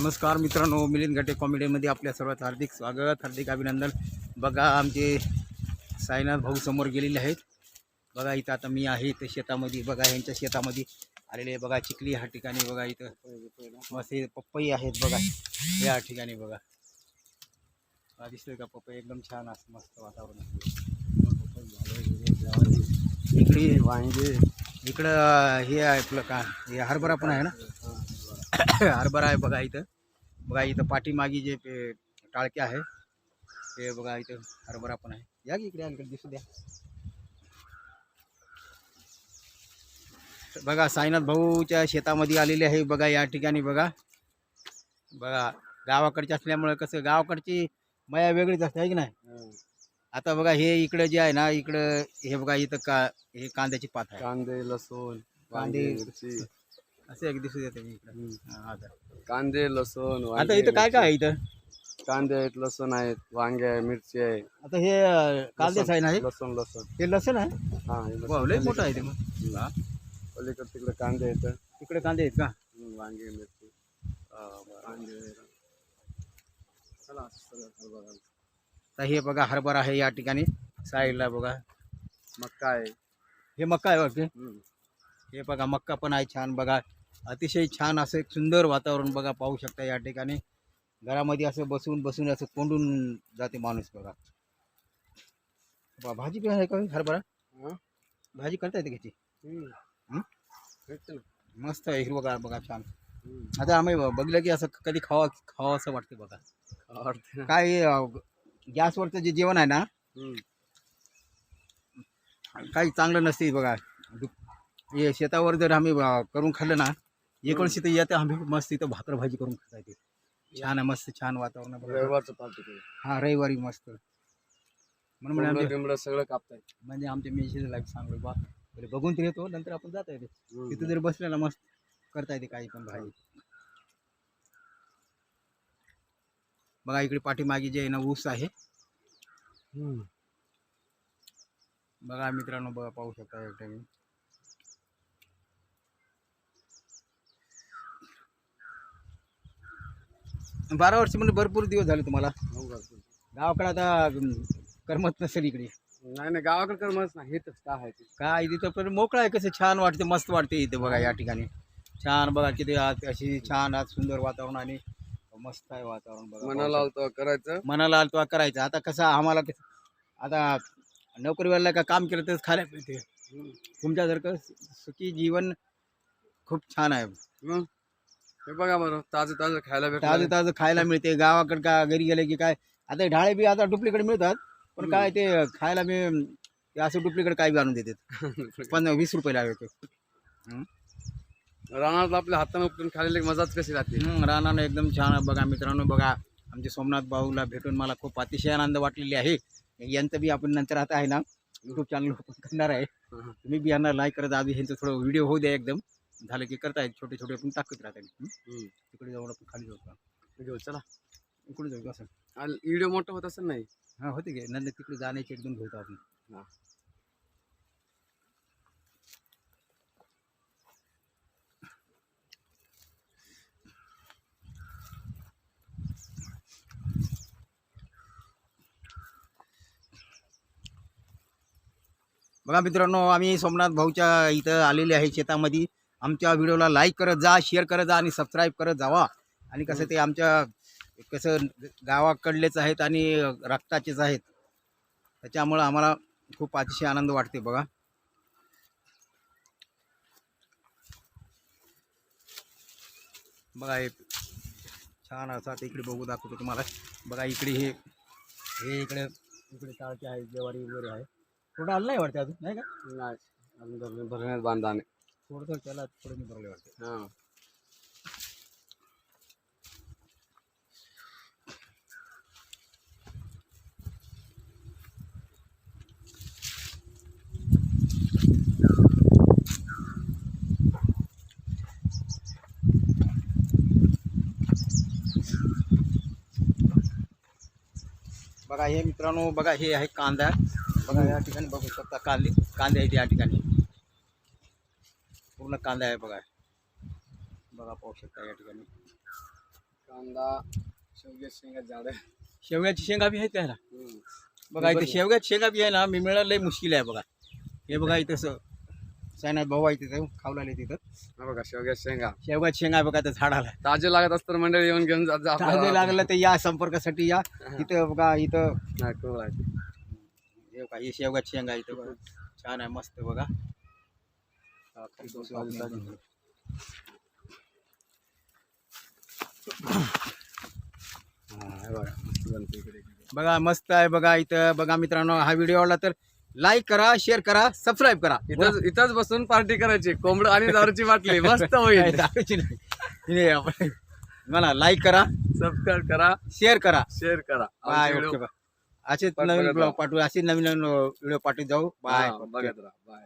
नमस्कार मित्रांनो मिलिंद घाटे कॉमेडीमध्ये आपल्या सर्वात हार्दिक स्वागत हार्दिक अभिनंदन. बघा आमचे साईनाथ भाऊ समोर गेलेले आहेत. बघा इथं आता मी आहे इथं शेतामध्ये. बघा ह्यांच्या शेतामध्ये आलेले बघा चिखली ह्या ठिकाणी बघा इथं मस्त पप्पई आहेत बघा या ठिकाणी बघा. दिसतोय का पप्पई एकदम छान असं मस्त वातावरण इकडे वांगे इकडं हे आहे आपलं का? हे हरभरा पण आहे ना? हरभरा आहे बघा इथं. बघा इथं पाठीमागी जे टाळके आहे ते बघा इथं हरभरा पण आहे. या की इकडे इकडे दिसू द्या. बघा साईनाथ भाऊच्या शेतामध्ये आलेले आहे बघा या ठिकाणी बघा. बघा गावाकडचे असल्यामुळे कसं गावाकडची मया वेगळीच असते आहे की नाही? आता बघा हे इकडं जे आहे ना इकडं हे बघा इथं का हे कांद्याची पात आहे. कांदे लसूण कांदे, असं एक दिसू देते मी हम्म. हा, आता कांदे लसूण आता वांगे, इथं काय काय आहे इथं? मिरची. कांदे आहेत लसूण आहेत वांगे आहे मिरची आहे. आता हे अं, कांदेच आहे ना हे लसूण लसूण. हे लसूण आहे? हा हे लसूण. वाव, लय मोठं आहे ते मग. हा. पलीकडे तिकडे कांदे आहेत. तिकडे कांदे आहेत का? हम्म, वांगे मिरची. कांदे चला सगळं हरभरा. तर हे बघा हरभरा आहे या ठिकाणी. साईडला बघा. मक्का आहे. हे मक्का आहे वाटते? हम्म. हे बघा मक्का पण आहे छान बघा. अतिशय छान असं एक सुंदर वातावरण बघा पाहू शकता या ठिकाणी घरामध्ये असं बसून बसून असं कोंडून जाते माणूस बघा बा- भाजी पण आहे का हरभरा? भाजी करता येते ना. मस्त आहे हिरवगार बघा छान. आता आम्ही बघलं की असं कधी खावा खावा असं वाटतं बघा. काय गॅसवरचं जे जेवण आहे ना. काही चांगलं नसते बघा हे शेतावर जर आम्ही करून खाल्लं ना एक वर्षी तर येते आम्ही मस्त इथं भाकर भाजी करून खाता येते छान आहे मस्त छान वातावरण आहे बघा. रविवारचं पार्टी केलं हा रविवारी मस्त. म्हणून म्हणजे आमचे सगळं कापताय. म्हणजे आमच्या लाईफ सांगलो बा पहिले बघून तर येतो नंतर आपण जाता येते. तिथं जर बसलं ना मस्त करता येते काही पण भाजी. बघा इकडे पाठीमागे जे आहे ना ऊस आहे. बघा मित्रांनो बघा पाहू शकता या ठिकाणी. बारा वर्ष म्हणजे भरपूर दिवस झाले तुम्हाला. हो? गावाकडे आता करमत नसेल इकडे. नाही नाही गावाकडे कर मस्त नाही. हेच काय आहे ते? काय तिथं पण मोकळं आहे कसं छान वाटते मस्त वाटते इथे बघा या ठिकाणी. छान बघा किती आज अशी छान आज सुंदर वातावरण आणि मस्त आहे वातावरण बघा. मनाला आलतो करायचं? मनाला आलं तेव्हा करायचं? आता कसं आम्हाला कसं आता नोकरीवाल्याला का काम केलं तर खायला मिळते. तुमच्यासारखं सुखी जीवन खूप छान आहे. हे बघा बरं ताजं ताजं खायला ताजं भेटलं. ताजं खायला मिळते. गावाकडे का घरी गेले की काय? आता हे ढाळे बी आता डुप्लिकेट मिळतात पण काय ते खायला मी ते असं डुप्लिकेट काय बी आणून देतात. पण वीस रुपये लागते रानात आपल्या हाताने उपटून खाल्लेली मजाच कशी राहते? हम्म, रानानं एकदम छान आहे. बघा मित्रांनो बघा आमचे सोमनाथ भाऊला भेटून मला खूप अतिशय आनंद वाटलेली आहे. यांचं बी आपण नंतर आता आहे ना यूट्यूब चॅनल ओपन करणार आहे. तुम्ही बी यांना लाईक करत आधी ह्यांचं थोडं व्हिडिओ होऊ द्या एकदम. झालं की करतायत छोटे छोटे आपण टाकत राहतात. हं? तिकडे जाऊन आपण खाली जाऊ का? घेऊ चला. इकडे जाऊ का असं? व्हिडिओ मोठा होत असेल नाही? हां होते की. नंतर तिकडे जाण्याची एकदम घेतो आपण. हा. बघा मित्रांनो आम्ही सोमनाथ भाऊच्या इथं आलेले आहे शेतामध्ये. आमच्या व्हिडिओला लाईक करत जा शेअर करत जा आणि सबस्क्राईब करत जावा. आणि कसं ते आमच्या कसं गावाकडलेच आहेत आणि रक्ताचेच आहेत. त्याच्यामुळं आम्हाला खूप अतिशय आनंद वाटते बघा. बघा हे छान असा ते इकडे बघू दाखवतो तुम्हाला. बघा इकडे हे हे इकडे इकडे टाळके आहे ज्वारी वगैरे आहे. थोडं आलं नाही वाटतं अजून? नाही का? नाही बांधा नाही. थोडं त्याला थोडं मी भरले वाटते. हां. बघा हे मित्रांनो बघा हे आहे कांदा. बघा या ठिकाणी बघू शकता कांदे. कांदे आहेत या ठिकाणी. पूर्ण कांदा आहे बघा. बघा पाहू शकता या ठिकाणी. कांदा शेवगे शेंगा झाड शेवग्याची शेंगा बी आहेत त्याला. बघा इथे शेवग्यात शेंगा बी आहे ना मी मिळणं लय मुश्किल आहे बघा. हे बघा इथं सायनाथ भाऊ आहे तिथं खावलाले तिथं. बघा शेवग्या शेंगा. शेवग्यात शेंगा आहे बघा त्या झाडाला. ताजे लागत असतात मंडळी येऊन घेऊन. ताजे लागलं तर या संपर्कासाठी या. इथं बघा इथं. आहे. हे बघा हे शेवगात शेंगा इथं बघा. छान आहे मस्त बघा हा, खाली बसू आपण. हा, हे बघा मस्त आहे बघा इथं. बघा मित्रांनो हा व्हिडिओ आवडला तर लाईक करा शेअर करा सबस्क्राईब करा. इथंच इथंच बसून पार्टी करायची. कोंबड आणि दारूची बाटली. मस्त होईल. दारूची नाही. हे आपण- मला लाईक करा सबस्क्राईब करा. शेअर करा. शेअर करा. बाय असेच नवीन. पाठवू असे नवीन नवीन व्हिडिओ पाठवत जाऊ. बाय बघत राहा. बाय